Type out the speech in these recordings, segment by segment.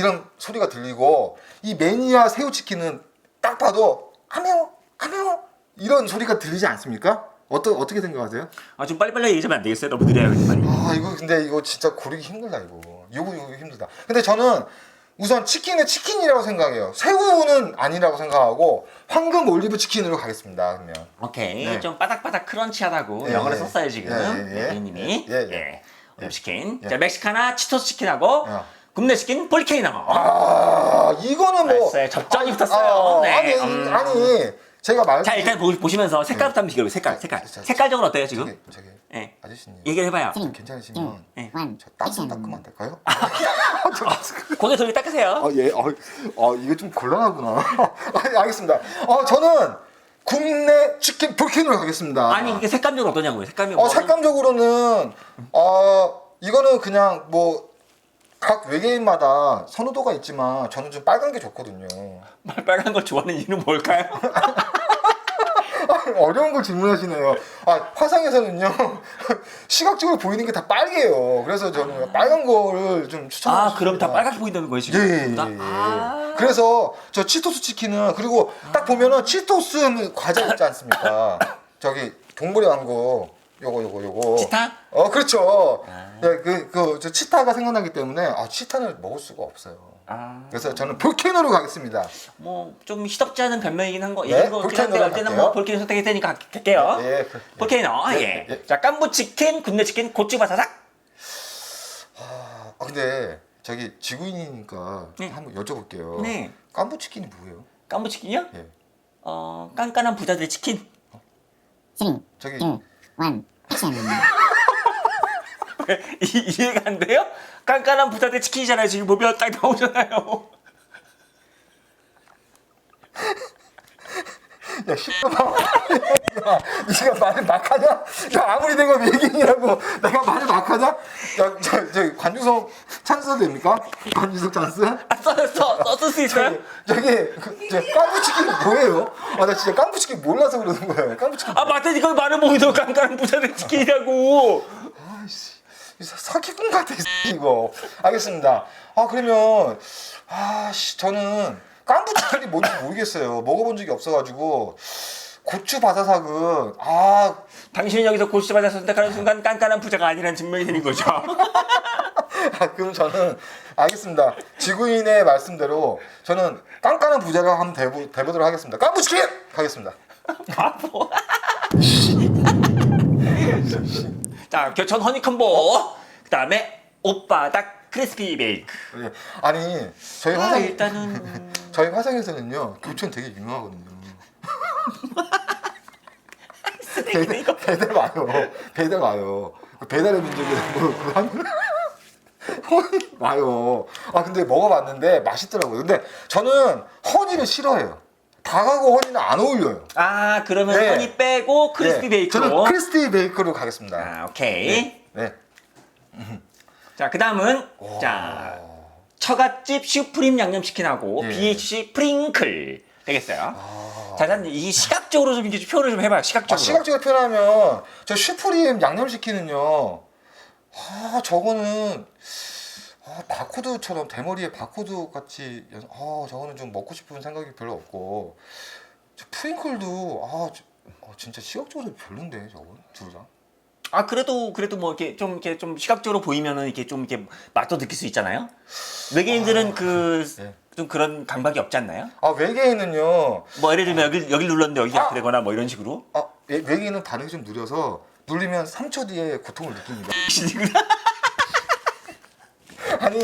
이런 소리가 들리고 이 매니아 새우치킨은 딱 봐도 아메오 아메오 이런 소리가 들리지 않습니까? 어떠, 어떻게 생각하세요? 아 좀 빨리빨리 얘기하면 안 되겠어요? 너무 느려요. 아 이거 근데 이거 진짜 고르기 힘들다 이거 이거 이거 힘들다 근데 저는 우선 치킨은 치킨이라고 생각해요 새우는 아니라고 생각하고 황금 올리브 치킨으로 가겠습니다 그러면 오케이 네. 좀 바닥바닥 크런치하다고 예, 영어를 예. 썼어요 지금 예, 예, 예. 대리님이 예, 예. 예. 치킨 예. 자 멕시카나 치토스 치킨하고 예. 굽네 치킨 볼케이노 아 이거는 뭐 알았어요. 접전이 붙었어요. 아, 네. 아니 음. 아니 제가 말 자 일단 보, 보시면서 색깔부터 한번 비교해 색깔 색깔 자, 자, 색깔적으로 어때요 지금? 저기 저기 예 아저씨님 얘기를 해봐요 괜찮으시면 예. 저 따끔 따끔한 될까요? 고개 돌려 닦으세요 아 예, 아, 아 이게 좀 곤란하구나. 아, 알겠습니다. 어 저는 국내 치킨 불킨으로 가겠습니다. 아니 이게 색감적으로 어떠냐고요 색감이 어 색감적으로는 어 이거는 그냥 뭐 각 외계인마다 선호도가 있지만 저는 좀 빨간 게 좋거든요. 빨간 걸 좋아하는 이유는 뭘까요? 어려운 걸 질문하시네요. 아 화상에서는요 시각적으로 보이는 게 다 빨개요. 그래서 저는 빨간 거를 좀 추천하고 아 그럼 다. 빨갛게 보인다는 거예요 지금? 예, 예, 다- 예, 예. 아. 그래서 저 치토스 치킨은 그리고 딱 보면은 치토스 과자 있지 않습니까? 저기 동물의 왕국 요거 요거 요거 치타? 어 그렇죠. 아. 네, 그그 치타가 생각나기 때문에 아 치타는 먹을 수가 없어요. 아, 그래서 저는 볼케노로 가겠습니다. 뭐 좀 시덥지 않은 변명이긴 한거 네, 얘기인 거 같긴 한데 볼케이노로 어쨌든 갈게요. 뭐 볼케이노 선택이 되니까 갈게요 예, 그- 예. 볼케이노 예, 예. 예. 자 깐부 치킨, 굽네 치킨, 고추바사삭. 아 근데 저기 지구인이니까 네. 한번 여쭤볼게요. 네. 깐부 치킨이 뭐예요? 깐부 치킨이요? 예. 어 깐깐한 부자들의 치킨. 3, 저기 2, 1, 액션. 이, 이해가 안 돼요? 깐깐한 부자들의 치킨이잖아요. 지금 보면 딱 나오잖아요. 야, 씨발. 야, 네가 말을 막 하냐? 야, 아무리 내가 외계인이라고 내가 말을 막 하냐? 야, 저, 저, 관주석 찬스 됩니까? 관주석 찬스? 아, 써, 써, 써쓸 수 있어요? 저기, 그, 저, 깐부치킨 뭐예요? 아, 나 진짜 깐부치킨 몰라서 그러는 거예요. 깐부치킨. 아 맞다 이걸 말을 보이도 깐깐한 부자들의 치킨이라고. 아이씨. 사- 사기꾼 같아, 이 이거. 알겠습니다. 아, 그러면, 아, 씨, 저는 깐부치킨이 뭔지 모르겠어요. 먹어본 적이 없어가지고. 고추 바사삭은, 아, 당신이 여기서 고추바자 선택하는 순간 깐깐한 부자가 아니라는 증명이 되는 거죠. 아, 그럼 저는 알겠습니다. 지구인의 말씀대로 저는 깐깐한 부자를 한번 대보, 대보도록 하겠습니다. 깐부치킨 가겠습니다. 바보. 자 교촌 허니콤보. 그다음에 오빠닭 크리스피 베이크. 예. 아니 저희 아, 화상 일단은 저희 화상에서는요 교촌 되게 유명하거든요. 배달, 배달 와요. 배달 와요. 그 배달의 민족이라고 그 한- 와요. 아 근데 먹어봤는데 맛있더라고요. 근데 저는 허니를 싫어해요. 닭하고 허니는 안 어울려요. 아 그러면 네. 허니 빼고 크리스피 네, 베이크로. 저는 크리스피 베이크로 가겠습니다. 아 오케이. 네. 자 그다음은 자 처갓집 슈프림 양념치킨하고 예. BHC 프링클 되겠어요. 아, 자, 일단 이 시각적으로 좀 이렇게 표현을 좀 해봐요. 시각적으로. 아, 시각적으로 표현하면 저 슈프림 양념치킨은요. 아 저거는 아, 바코드처럼 대머리에 바코드 같이 연- 아 저거는 좀 먹고 싶은 생각이 별로 없고 저 프링클도 아 저- 어, 진짜 시각적으로 별론데 저건 둘 다. 아 그래도 그래도 뭐 이렇게 좀 이렇게 좀 시각적으로 보이면은 이렇게 좀 이렇게 맛도 느낄 수 있잖아요. 외계인들은 그좀 네. 그런 감각이 없지 않나요? 아 외계인은요. 뭐 예를 들면 여기 여기 눌렀는데 여기 아! 가 되거나 뭐 이런 식으로. 아 외- 외계인은 반응이 좀 느려서 눌리면 3초 뒤에 고통을 느낍니다. 아니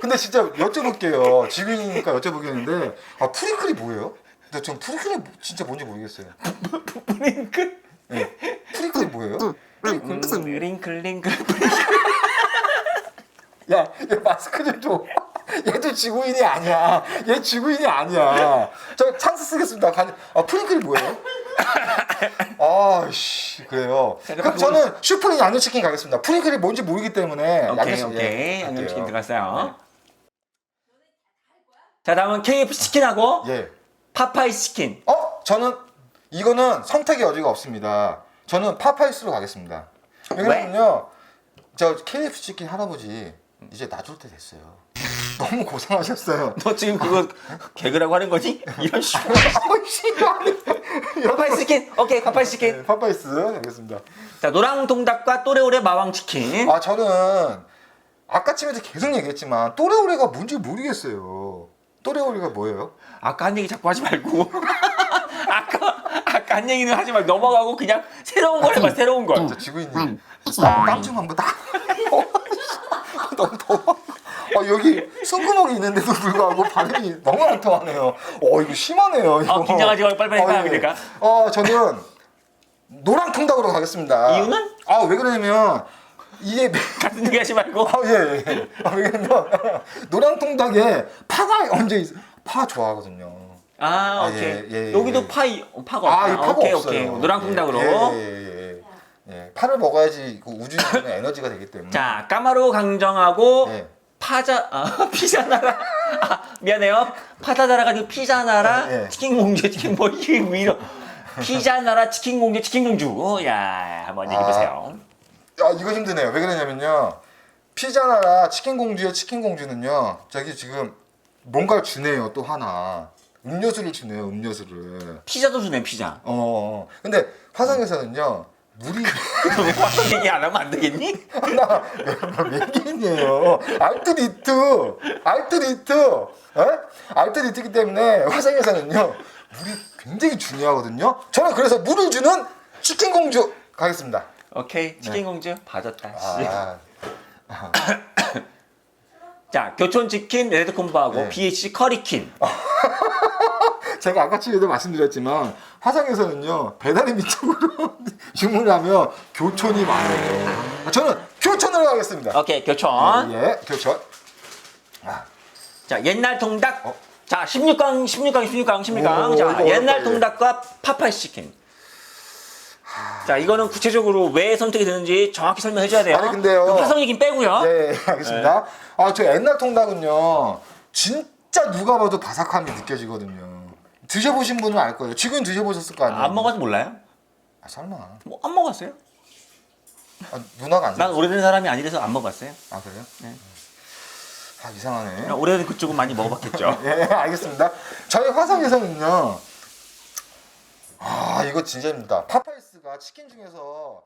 근데 진짜 여쭤볼게요 지구인이니까 여쭤보겠는데 아 프링클이 뭐예요? 근데 전 프링클이 뭐- 진짜 뭔지 모르겠어요 프링클, 네. 프링클이 뭐예요? 음, 링클, 링클. 야, 얘 마스크 좀 줘. 얘도 지구인이 아니야. 얘 지구인이 아니야. 저 찬스 쓰겠습니다. 간- 아, 프링클이 뭐예요? 아 씨 그래요. 그럼 저는 슈프림 양념치킨 가겠습니다. 프링클이 뭔지 모르기 때문에 오케이 양념치킨, 오케이 예, 양념치킨 갈게요. 들어갔어요. 자 다음은 KFC 치킨하고 예. 파파이스 치킨. 어? 저는 이거는 선택의 여지가 없습니다. 저는 파파이스로 가겠습니다. 왜냐면요, 저 KFC 치킨 할아버지 이제 놔줄 때 됐어요. 너무 고생하셨어요. 너 지금 그거 개그라고 하는 거지? 이런 씨. 어이씨. 파파이 치킨. 오케이, 파파이 치킨. 네, 파파이스 알겠습니다. 자, 노랑 통닭과 또레오레 마왕 치킨. 아 저는 아까쯤에도 계속 얘기했지만 또레오레가 뭔지 모르겠어요. 또레오레가 뭐예요? 아까 한 얘기 자꾸 하지 말고. 한 얘기는 하지 말고 넘어가고 그냥 새로운 걸 해봐. 새로운 걸. 저 지구인님 땀좀 한번 딱. 너무 더워. 아 여기 숨구멍이 있는데도 불구하고 반응이 너무 안 통하네요. 어 이거 심하네요. 이거. 아, 긴장하지 말고 빨리빨리 해봐, 예. 그러니까. 어 저는 노랑 통닭으로 가겠습니다. 이유는? 아왜 그러냐면 이게 같은 얘기 하지 말고. 아, 예, 예. 아, 왜냐면 노랑 통닭에 파가 얹어 있어. 파 좋아하거든요. 아, 아, 오케이. 예, 예, 예. 여기도 파이 어, 파가 없다. 아, 이 파가 오케이, 없어요. 오케이. 노랑 통닭으로. 예, 예, 예, 예. 예. 파를 먹어야지 그 우주에 있는 에너지가 되기 때문에. 자, 까마로 강정하고 예. 파자 아 피자 나라 아 미안해요 파자 나라가 아니고 피자 나라 예, 예. 치킨 공주 치킨 뭐 이게 왜 이러 피자 나라 치킨 공주 치킨 공주 야 한번 얘기해 보세요 아 이거 힘드네요. 왜 그러냐면요. 피자 나라 치킨 공주의 치킨 공주는요. 저기 지금 뭔가를 주네요. 또 하나 음료수를 주네요. 음료수를. 피자도 주네 피자 어. 어. 근데 화성에서는요. 물이 왜 얘기 안 하면 안 되겠니 하나 외계인이에요. 알트리트, 알트리트, 에? 알트리트이기 때문에 화성에서는요 물이 굉장히 중요하거든요. 저는 그래서 물을 주는 치킨 공주 가겠습니다. 오케이 치킨 공주 봐줬다 씨. 네. 아, 자 교촌 치킨 레드 콤보하고 네. BH 커리킨 제가 아까 전에도 말씀드렸지만 화성에서는요 배달의 민족으로 주문하면 교촌이 많아요. 저는 교촌으로 가겠습니다. 오케이 교촌 예, 예, 교촌. 자 옛날 통닭 어? 자 16강 16강 16강 16강 오, 자 이거 옛날 어렵다, 통닭과 파파이 치킨 자 이거는 구체적으로 왜 선택이 되는지 정확히 설명해 줘야 돼요 아니, 근데요. 그 화성 얘긴 빼고요 네, 알겠습니다. 아, 저 옛날 통닭은요, 진짜 누가 봐도 바삭함이 느껴지거든요. 드셔보신 분은 알 거예요. 지금 드셔보셨을 거 아니에요? 안 먹어서 몰라요? 아, 설마. 뭐 안 먹었어요? 아, 누나가 안난 난... 오래된 사람이 아니라서 안 먹었어요 아, 그래요? 네. 아, 이상하네. 그냥 오래된 그쪽은 많이 먹어봤겠죠 예, 알겠습니다. 저희 화성에서는요, 아, 이거 진짜 힘들다. 파파이스가 치킨 중에서